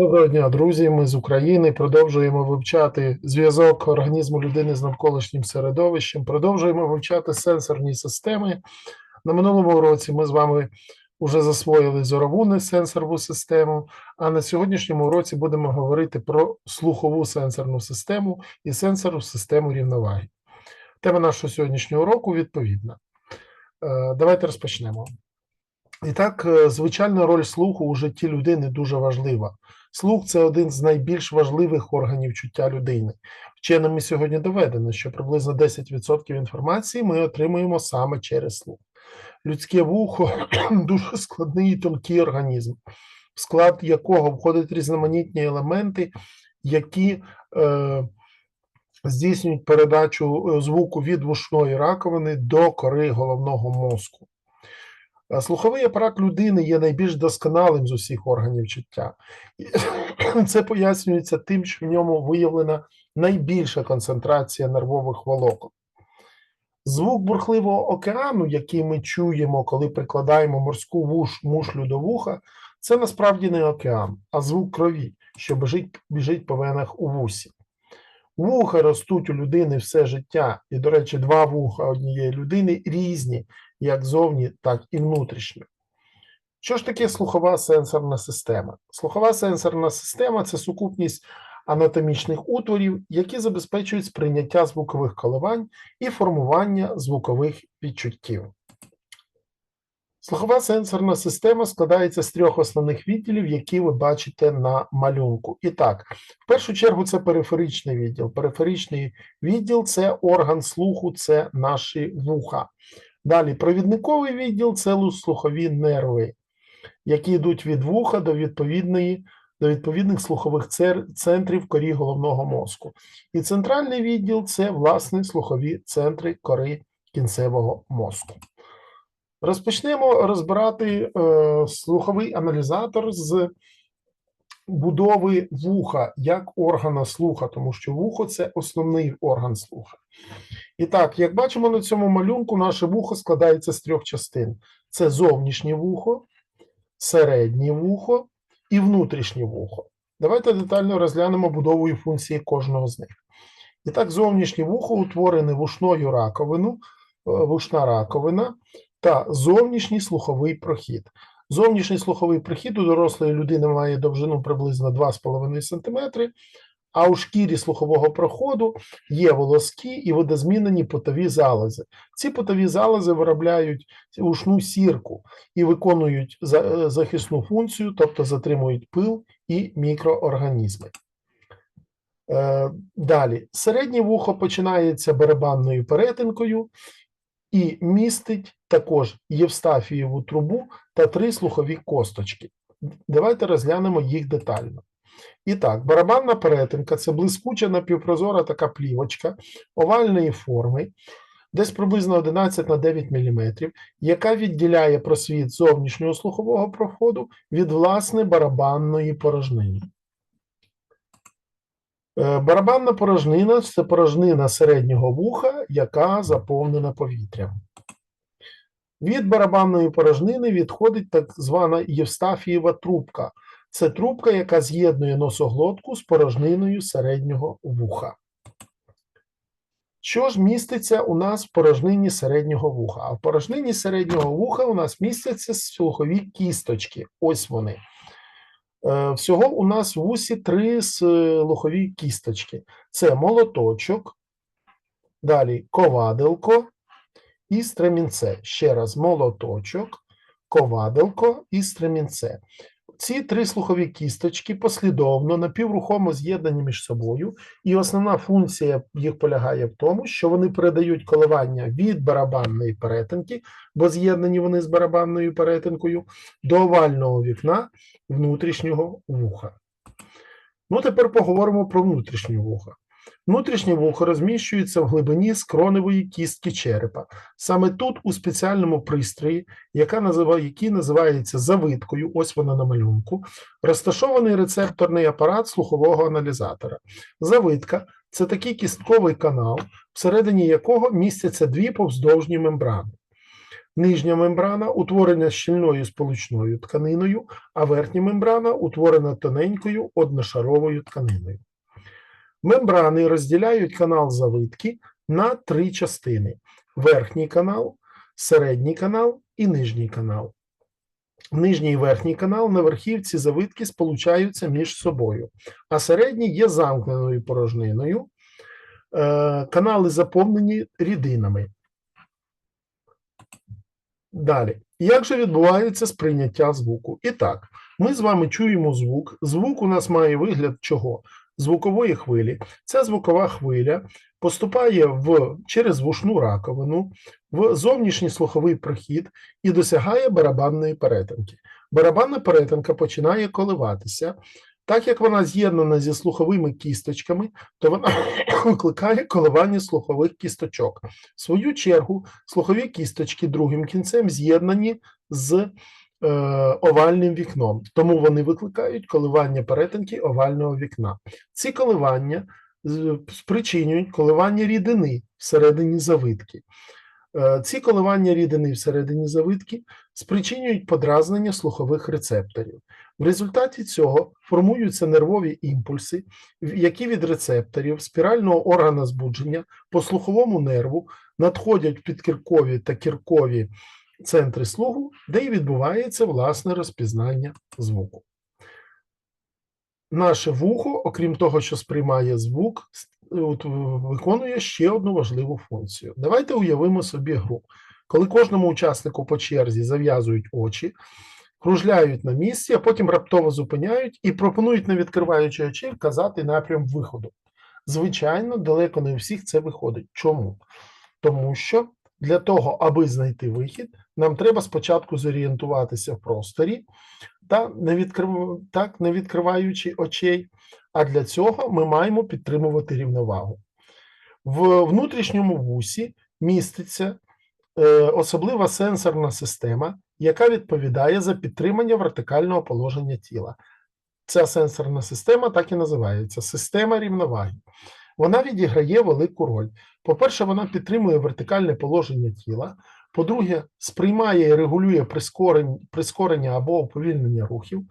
Доброго дня, друзі. Ми з України продовжуємо вивчати зв'язок організму людини з навколишнім середовищем. Продовжуємо вивчати сенсорні системи. На минулому уроці ми з вами вже засвоїли зорову несенсорову систему. А на сьогоднішньому уроці будемо говорити про слухову сенсорну систему і сенсорну систему рівноваги. Тема нашого сьогоднішнього уроку відповідна. Е, Давайте розпочнемо. І так, е, звичайна роль слуху у житті людини дуже важлива. Слух це один з найбільш важливих органів чуття людини. Вченими сьогодні доведено, що приблизно 10% інформації ми отримуємо саме через слух. Людське вухо дуже складний і тонкий організм, в склад якого входять різноманітні елементи, які е, здійснюють передачу е, звуку від вушної раковини до кори головного мозку. Слуховий апарат людини є найбільш досконалим з усіх органів чуття. Це пояснюється тим, що в ньому виявлена найбільша концентрація нервових волокон. Звук бурхливого океану, який ми чуємо, коли прикладаємо морську вуш, мушлю до вуха, це насправді не океан, а звук крові, що біжить, біжить по венах у вусі. Вуха ростуть у людини все життя, і, до речі, два вуха однієї людини різні, як зовні, так і внутрішньо. Що ж таке слухова сенсорна система? Слухова сенсорна система це сукупність анатомічних утворів, які забезпечують сприйняття звукових коливань і формування звукових відчуттів. Слухова сенсорна система складається з трьох основних відділів, які ви бачите на малюнку. І так, в першу чергу, це периферичний відділ. Периферичний відділ це орган слуху, це наші вуха. Далі, провідниковий відділ це слухові нерви, які йдуть від вуха до відповідної. До відповідних слухових центрів корі головного мозку. І центральний відділ це власне слухові центри кори кінцевого мозку. Розпочнемо розбирати е, слуховий аналізатор з будови вуха як органа слуха, тому що вухо це основний орган слуха. І так, як бачимо на цьому малюнку, наше вухо складається з трьох частин: це зовнішнє вухо, середнє вухо і внутрішнє вухо. Давайте детально розглянемо будову і функції кожного з них. І так, зовнішнє вухо утворене вушною раковину, е, вушна раковина та зовнішній слуховий прохід. Зовнішній слуховий прохід у дорослої людини має довжину приблизно 2,5 см, а у шкірі слухового проходу є волоски і водозмінені потові залози. Ці потові залози виробляють ушну сірку і виконують е, захисну функцію, тобто затримують пил і мікроорганізми. Е, Далі, середнє вухо починається барабанною перетинкою і містить також євстафієву трубу та три слухові косточки. Давайте розглянемо їх детально. І так, барабанна перетинка це блискуча напівпрозора така плівочка овальної форми, десь приблизно 11 на 9 мм, яка відділяє просвіт зовнішнього слухового проходу від власне барабанної порожнини. Е, Барабанна порожнина це порожнина середнього вуха, яка заповнена повітрям. Від барабанної порожнини відходить так звана Євстафієва трубка. Це трубка, яка з'єднує носоглотку з порожниною середнього вуха. Що ж міститься у нас в порожнині середнього вуха? А в порожнині середнього вуха у нас містяться слухові кісточки. Ось вони. Е, Всього у нас в вусі три слухові кісточки: це молоточок, далі коваделко і стремінце. Ще раз, молоточок, коваделко і стремінце. Ці три слухові кісточки послідовно напіврухомо з'єднані між собою, і основна функція їх полягає в тому, що вони передають коливання від барабанної перетинки, бо з'єднані вони з барабанною перетинкою, до овального вікна внутрішнього вуха. Ну, тепер поговоримо про внутрішнє вухо. Внутрішнє вухо розміщується в глибині скроневої кістки черепа. Саме тут, у спеціальному пристрої, яка називає, який називається завиткою, ось вона на малюнку, розташований рецепторний апарат слухового аналізатора. Завитка це такий кістковий канал, всередині якого містяться дві повздовжні мембрани. Нижня мембрана утворена щільною сполучною тканиною, а верхня мембрана утворена тоненькою одношаровою тканиною. Мембрани розділяють канал завитки на три частини: верхній канал, середній канал і нижній канал. Нижній і верхній канал на верхівці завитки сполучаються між собою, а середній є замкненою порожниною. Е, Канали заповнені рідинами. Далі. Як же відбувається сприйняття звуку? І так, ми з вами чуємо звук. Звук у нас має вигляд чого? Звукової хвилі. Ця звукова хвиля поступає в, через вушну раковину в зовнішній слуховий прохід і досягає барабанної перетинки. Барабанна перетинка починає коливатися. Так як вона з'єднана зі слуховими кісточками, то вона викликає коливання слухових кісточок. В свою чергу, слухові кісточки другим кінцем з'єднані з овальним вікном, тому вони викликають коливання перетинки овального вікна. Ці коливання спричинюють коливання рідини всередині завитки. Е, Ці коливання рідини всередині завитки спричинюють подразнення слухових рецепторів. В результаті цього формуються нервові імпульси, які від рецепторів спірального органа збудження по слуховому нерву надходять в підкіркові та кіркові центри слуху, де і відбувається власне розпізнання звуку. Наше вухо, окрім того, що сприймає звук, виконує ще одну важливу функцію. Давайте уявимо собі гру. Коли кожному учаснику по черзі зав'язують очі, кружляють на місці, а потім раптово зупиняють і пропонують, не відкриваючи очей, вказати напрям виходу. Звичайно, далеко не у всіх це виходить. Чому? Тому що для того, аби знайти вихід, нам треба спочатку зорієнтуватися в просторі, та не відкрив... так, не відкриваючи очей. А для цього ми маємо підтримувати рівновагу. В внутрішньому вусі міститься е, особлива сенсорна система, яка відповідає за підтримання вертикального положення тіла. Ця сенсорна система так і називається система рівноваги. Вона відіграє велику роль. По-перше, вона підтримує вертикальне положення тіла. По-друге, сприймає і регулює прискорення або уповільнення рухів.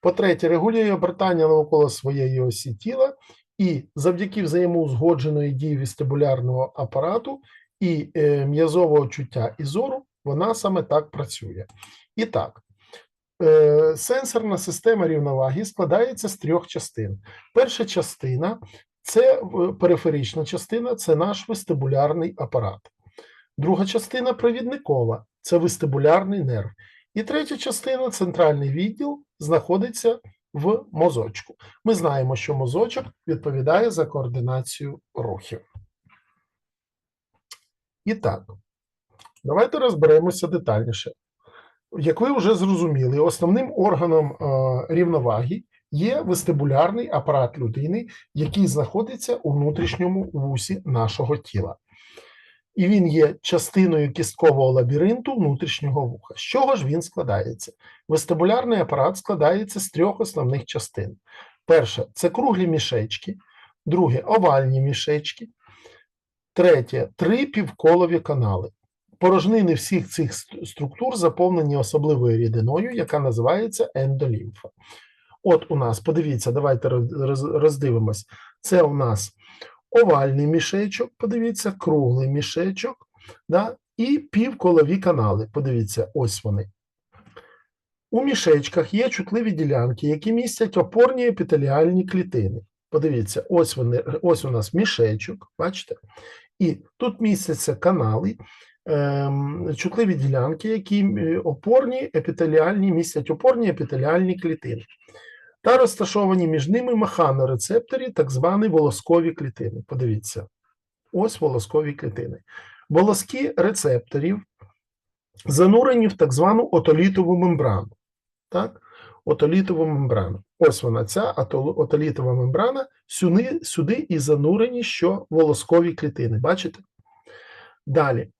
По-третє, регулює обертання навколо своєї осі тіла і завдяки взаємоузгодженої дії вестибулярного апарату і е, м'язового чуття і зору, вона саме так працює. І так, е, сенсорна система рівноваги складається з трьох частин. Перша частина це е, периферична частина, це наш вестибулярний апарат. Друга частина провідникова це вестибулярний нерв. І третя частина центральний відділ знаходиться в мозочку. Ми знаємо, що мозочок відповідає за координацію рухів. І так, давайте розберемося детальніше. Як ви вже зрозуміли, основним органом е, рівноваги є вестибулярний апарат людини, який знаходиться у внутрішньому вусі нашого тіла. І він є частиною кісткового лабіринту внутрішнього вуха. З чого ж він складається? Вестибулярний апарат складається з трьох основних частин. Перше це круглі мішечки, друге овальні мішечки, третє три півколові канали. Порожнини всіх цих структур заповнені особливою рідиною, яка називається ендолімфа. От у нас, подивіться, давайте роз- роз- роздивимось. Це у нас овальний мішечок, подивіться, круглий мішечок, да, і півколові канали. Подивіться, ось вони. У мішечках є чутливі ділянки, які містять опорні епітеліальні клітини. Подивіться, ось вони, ось у нас мішечок, бачите? І тут містяться канали, ем, чутливі ділянки, які е, опорні епітеліальні містять опорні епітеліальні клітини. Та розташовані між ними механорецепторі, так звані волоскові клітини. Подивіться, ось волоскові клітини. Волоски рецепторів занурені в так звану отолітову мембрану. Так? Отолітову мембрану. Ось вона, ця отолітова мембрана, сюди, сюди і занурені що волоскові клітини. Бачите? Далі.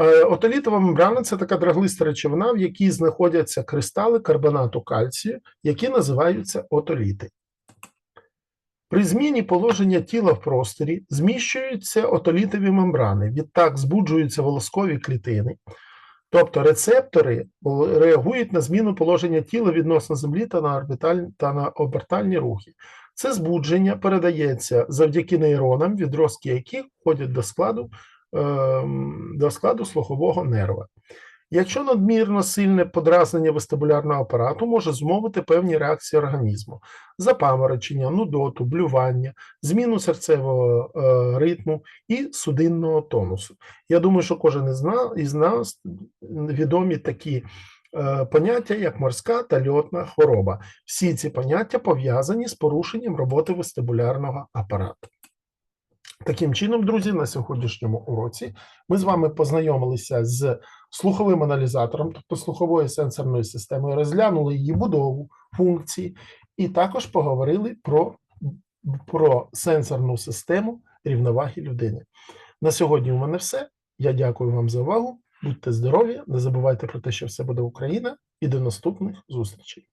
Е, Отолітова мембрана це така драглиста речовина, в якій знаходяться кристали карбонату кальцію, які називаються отоліти. При зміні положення тіла в просторі зміщуються отолітові мембрани, відтак збуджуються волоскові клітини. Тобто рецептори реагують на зміну положення тіла відносно Землі та на та на обертальні рухи. Це збудження передається завдяки нейронам, відростки яких входять до складу, до складу слухового нерва. Якщо надмірно сильне подразнення вестибулярного апарату може змовити певні реакції організму: запаморочення, нудоту, блювання, зміну серцевого е, ритму і судинного тонусу. Я думаю, що кожен із нас, із нас відомі такі е, поняття, як морська та льотна хвороба. Всі ці поняття пов'язані з порушенням роботи вестибулярного апарату. Таким чином, друзі, на сьогоднішньому уроці ми з вами познайомилися з слуховим аналізатором, тобто слуховою сенсорною системою, розглянули її будову, функції, і також поговорили про, про сенсорну систему рівноваги людини. На сьогодні у мене все. Я дякую вам за увагу. Будьте здорові, не забувайте про те, що все буде Україна, і до наступних зустрічей.